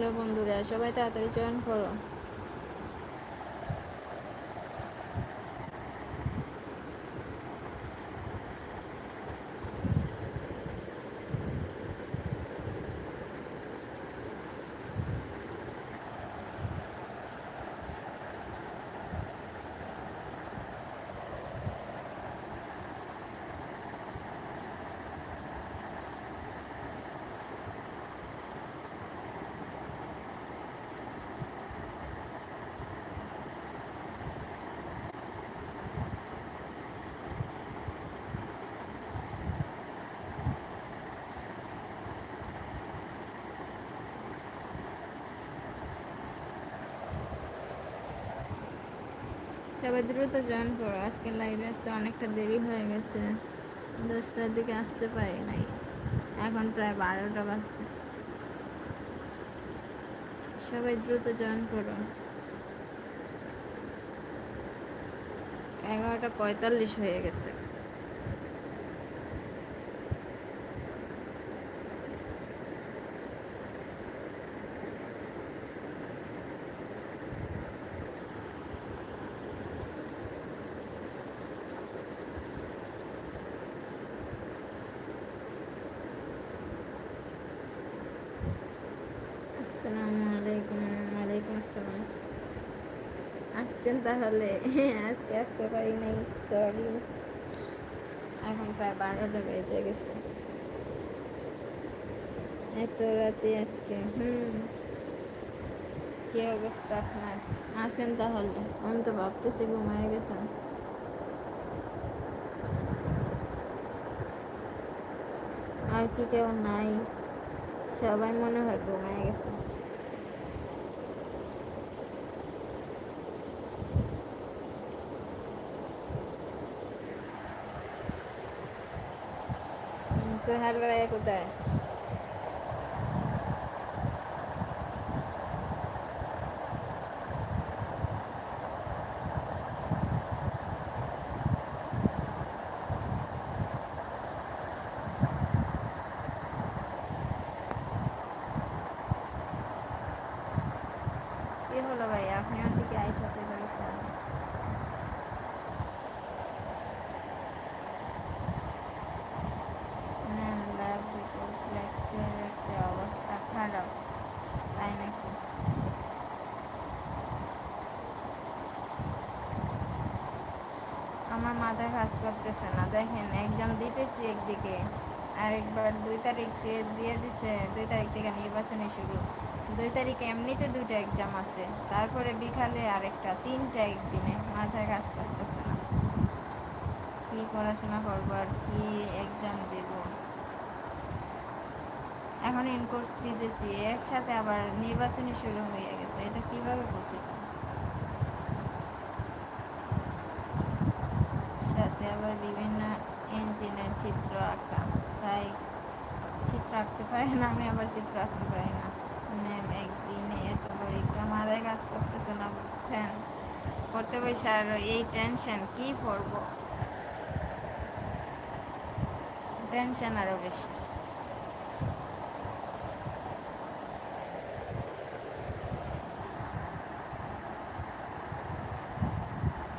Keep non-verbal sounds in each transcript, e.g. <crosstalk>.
Hello বন্ধুরা সবাই তাড়াতাড়ি জয়েন করো। সবাই দ্রুত জয়েন করো। আজকে লাইভে আসতে অনেকটা দেরি হয়ে গেছে। দশটার দিকে আসতে পারি নাই। এখন প্রায় বারোটা বাজতে। সবাই দ্রুত জয়েন করো। এগারোটা পঁয়তাল্লিশ হয়ে গেছে। আসসালামু আলাইকুম, ওয়ালাইকুম আসসালাম। আসছেন তাহলে? আজকে আসতে পারি নাই সরি এখন প্রায় বারোটা বেজে গেছে। এত রাতে আজকে, হুম। কি অবস্থা আপনার? আসেন তাহলে, আমি তো ভাবতেছি ঘুমায় গেছেন। আর কি কেউ নাই, সবাই মনে হয় ঘুমায় গেছে। সোহেল ভাইয়া কোথায় কি হলো ভাই আপনি আমার দিকে আইসা চলে গেছেন নেন ল্যাব রিপোর্ট দেখতে দেখতে অবস্থা খারাপ তাই নাকি মাথায় কাজ করতেছে না। দেখেন এক্সাম দিতেছি একদিকে আর একবার দুই তারিখ দিয়ে দিছে, দুই তারিখ থেকে নির্বাচনী শুরু। দুই তারিখে এমনিতে দুইটা এক্সাম আছে, তারপরে বিকালে আরেকটা, তিনটা একদিনে মাথায় কাজ করতেছে না। কি পড়াশোনা করব আর কি এক্সাম দেব? এখন ইনকোর্স দিতেছি, একসাথে আবার নির্বাচনী শুরু হয়ে গেছে। এটা কীভাবে পসিবল সাথে আবার বিভিন্ন ইঞ্জিনের চিত্র আঁকা। তাই চিত্র আঁকতে পারি না, আমি আবার চিত্র আঁকতে পারি না। ম্যাম একদিনে এত পরীক্ষা মাথায় কাজ করতেছে না, বুঝছেন? করতে বসে আর এই টেনশন কি পড়ব টেনশন আরও বেশি।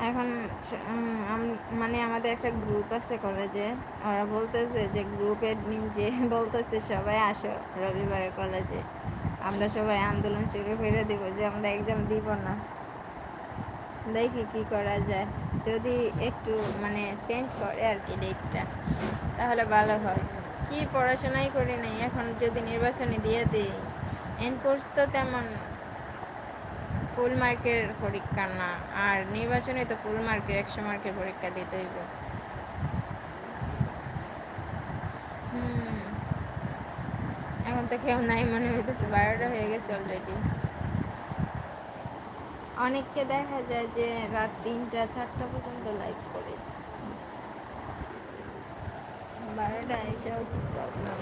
এখন মানে আমাদের একটা গ্রুপ আছে কলেজে ওরা বলতেছে যে গ্রুপ অ্যাডমিন যে <laughs> বলতেছে সবাই আসো রবিবারে কলেজে আমরা সবাই আন্দোলন শুরু করে দিব যে আমরা এক্সাম দিব না। দেখি কি করা যায়। যদি একটু মানে চেঞ্জ করে আর কি ডেটটা তাহলে ভালো হয়। কি পড়াশোনাই করি নাই, এখন যদি নির্বাচনে দিয়ে দিই। এনকোর্স তো তেমন ফুল মার্কের পরীক্ষা না। আর নির্বাচনে তো ফুল মার্কের একশো মার্কের পরীক্ষা দিতে হইব এখন তো কেউ নাই মনে হইতেছে, বারোটা হয়ে গেছে অলরেডি অনেককে দেখা যায় যে রাত তিনটা, চারটা পর্যন্ত লাইভ করে। বারোটা এসেও প্রবলেম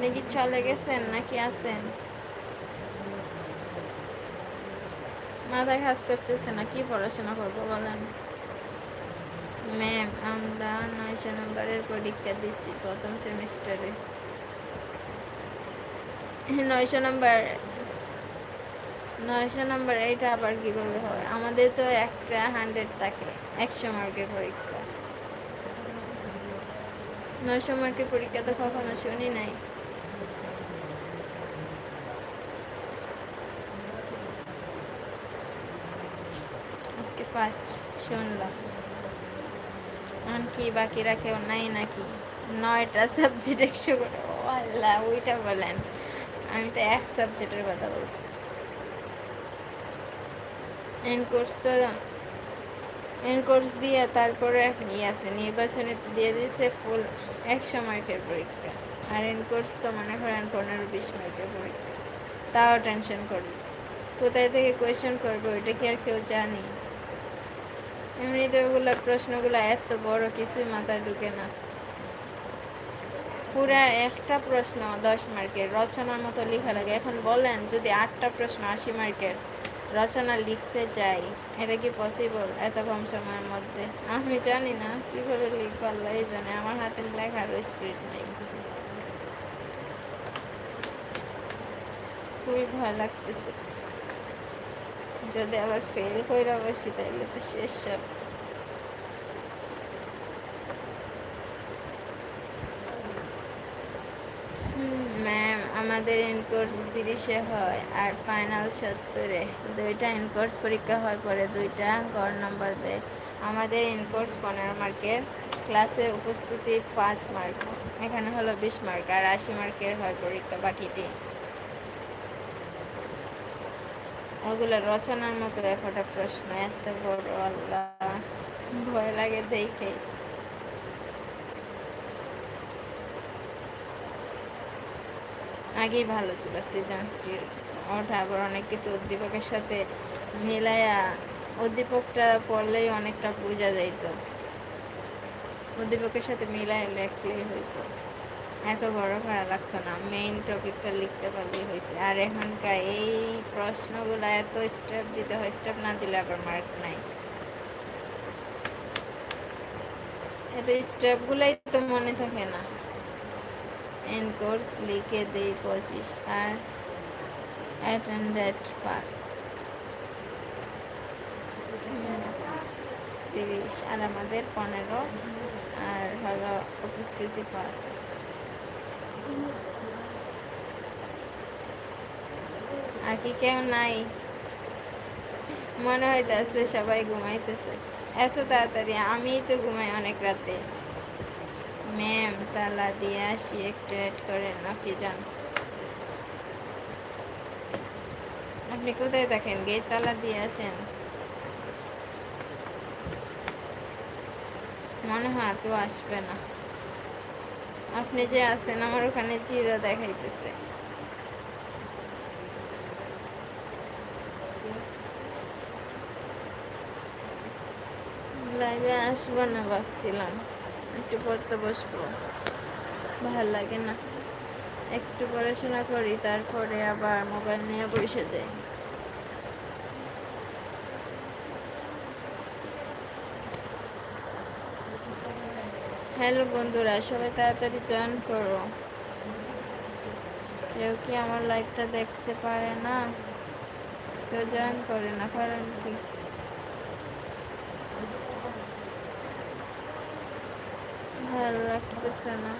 আপনি কি চলে গেছেন নাকি আছেন? মাথায় কাজ করতেছে না, কি পড়াশোনা করব বলেন? ম্যাম, আমরা নয়শো নম্বরের পরীক্ষা দিচ্ছি প্রথম সেমিস্টারে। নয়শো নম্বর নয়শো নম্বর এটা আবার কীভাবে হয়? আমাদের তো একটা হান্ড্রেড থাকে, একশো মার্কের পরীক্ষা। নয়শো মার্কের পরীক্ষা তো কখনো শুনি নাই। আজকে ফার্স্ট শুনলাম এখন কি বাকিরা কেউ নাই নাকি? নয়টা সাবজেক্ট একশো করে ও আল্লাহ, ওইটা বলেন। আমি তো এক সাবজেক্টের কথা বলছি। এন কোর্স তো এন কোর্স দিয়ে তারপরে ইয়ে আছে, নির্বাচনে তো দিয়ে দিয়েছে ফুল একশো মার্কের পরীক্ষা। আর এন কোর্স তো মনে করেন পনেরো বিশ মার্কের পরীক্ষা। তাও টেনশন করবে। কোথায় থেকে কোয়েশ্চেন করবে, ওইটা কি আর কেউ জানি? এমনিতে ওগুলো প্রশ্নগুলো এত বড় কিছুই মাথায় ঢুকে না। পুরা একটা প্রশ্ন দশ মার্কের রচনার মতো লেখা লাগে। এখন বলেন, যদি আটটা প্রশ্ন আশি মার্কের রচনা লিখতে চাই এটা কি পসিবল এত কম সময়ের মধ্যে? আমি জানি না, কীভাবে লিখব আল্লাহ এই জানে, আমার হাতে লেখারও স্পিড নেই। খুবই ভয় লাগতেছে। যদি আবার ফেল করে বসি তাহলে তো শেষ সব। ম্যাম আমাদের ইনকোর্স তিরিশে হয় আর ফাইনাল সত্তরে। দুইটা ইনকোর্স পরীক্ষা হয়, পরে দুইটা গড় নম্বর দেয়। আমাদের ইনকোর্স পনেরো মার্কের ক্লাসে উপস্থিতি পাঁচ মার্ক। এখানে হলো বিশ মার্ক আর আশি মার্কের হয় পরীক্ষা বাকিটি। ওগুলো রচনার মতো একটা প্রশ্ন, এত বড়, আল্লাহ। ভয় লাগে দেখে। আগেই ভালো ছিল সৃজনশীল ওটা আবার অনেক কিছু উদ্দীপকের সাথে মিলাইয়া উদ্দীপকটা পড়লেই অনেকটা বোঝা যাইত। উদ্দীপকের সাথে মিলাই লেখলেই হইতো। এত বড় করা লাগতো না। মেইন টপিকটা লিখতে পারলেই হয়েছে। আর এখনকার এই প্রশ্নগুলো এত স্টেপ দিতে হয় স্টেপ না দিলে আবার মার্ক নাই। এত স্টেপগুলাই তো মনে থাকে না। এন কোর্স লিখে দেই পঁচিশ আর অ্যাটেন্ডেড পাস তিরিশ আর আমাদের পনেরো আর হলো উপস্থিতি পাস আর কি কেউ নাই। মনে হইতেছে সবাই ঘুমাইতেছে। এত তাড়াতাড়ি আমিই তো ঘুমাই অনেক রাতে। ম্যাম, তালা দিয়ে আসি, একটু অ্যাড করেন, নাকি যান। আপনি কোথায় দেখেন? গেট তালা দিয়ে আসেন। মনে হয় কেউ আসবে না। আপনি যে আছেন, আমার ওখানে জিরো দেখাইতেছে। লাইভে আসব না ভাবছিলাম। একটু পড়তে বসবো। ভালো লাগে না। একটু পড়াশোনা করি, তারপরে আবার মোবাইল নিয়ে বসে যাই। হ্যালো বন্ধুরা, সবাই তাড়াতাড়ি জয়েন করো। কেউ কি আমার লাইভটা দেখতে পারে না? কেউ জয়েন করে না, কারণ কি? ভালো লাগতেছে না।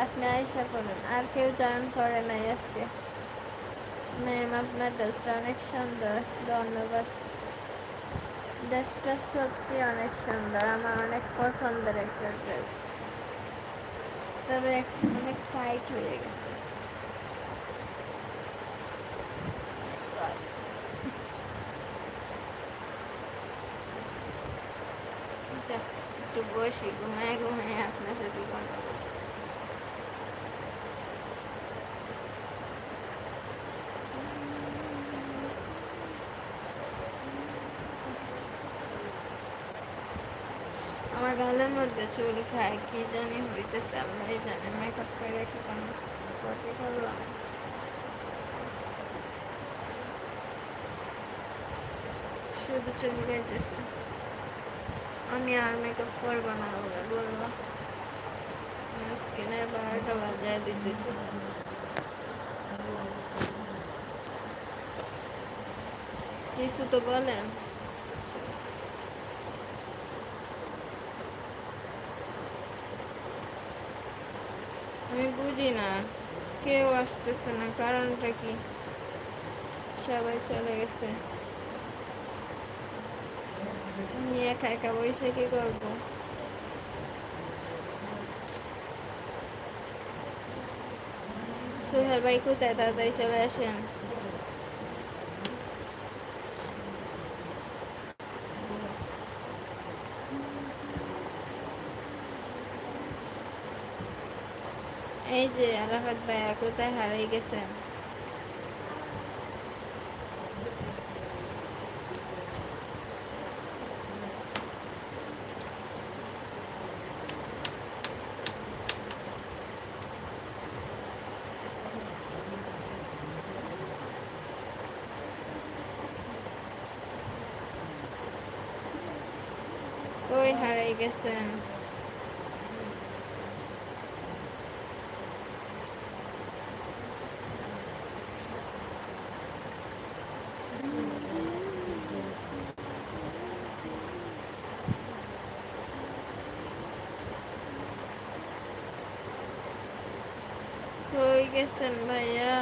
আপনি আয়সা করেন আর কেউ জয়েন করে নাই আজকে। ম্যাম আপনার ড্রেসটা অনেক সুন্দর। ধন্যবাদ। ড্রেসটা সত্যি অনেক সুন্দর। আমার অনেক পছন্দের একটা ড্রেস তবে অনেক টাইট হয়ে গেছে। একটু বসি, ঘুমায় ঘুমায় আপনার সাথে কথা বলি। আমার গালের মধ্যে চুল খায়, কি জানি হইতেছে আল্লাহ জানে মেকআপ করে কোনো ক্ষতি করলাম শুধু চুল খাইতেছে। আমি আর মেকআপ করব না বলে বলল। স্কিনের বারোটা বাজায় দিতেছে। কিছু তো বলেন আমি বুঝি না কেউ আসতেছে না কারণটা কি সবাই চলে গেছে আমি একা একা বসে কি করব সোহেল ভাই কোথায় তাড়াতাড়ি চলে আসেন এই যে আরাফাত ভাইয়া কোথায় হারিয়ে গেছেন কই হারিয়ে গেছেন? কই গেছেন ভাইয়া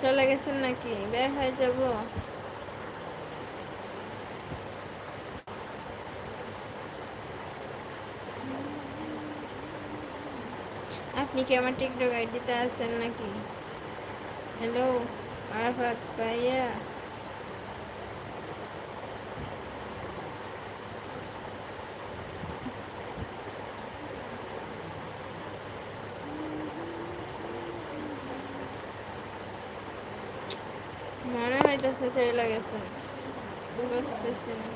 চলে গেছেন নাকি বের হয়ে যাব আপনি কি আমার টিকটক আইডিতে আছেন নাকি হ্যালো আরাফাত ভাইয়া মনে হইতেছে চলে গেছে বুঝতেছি না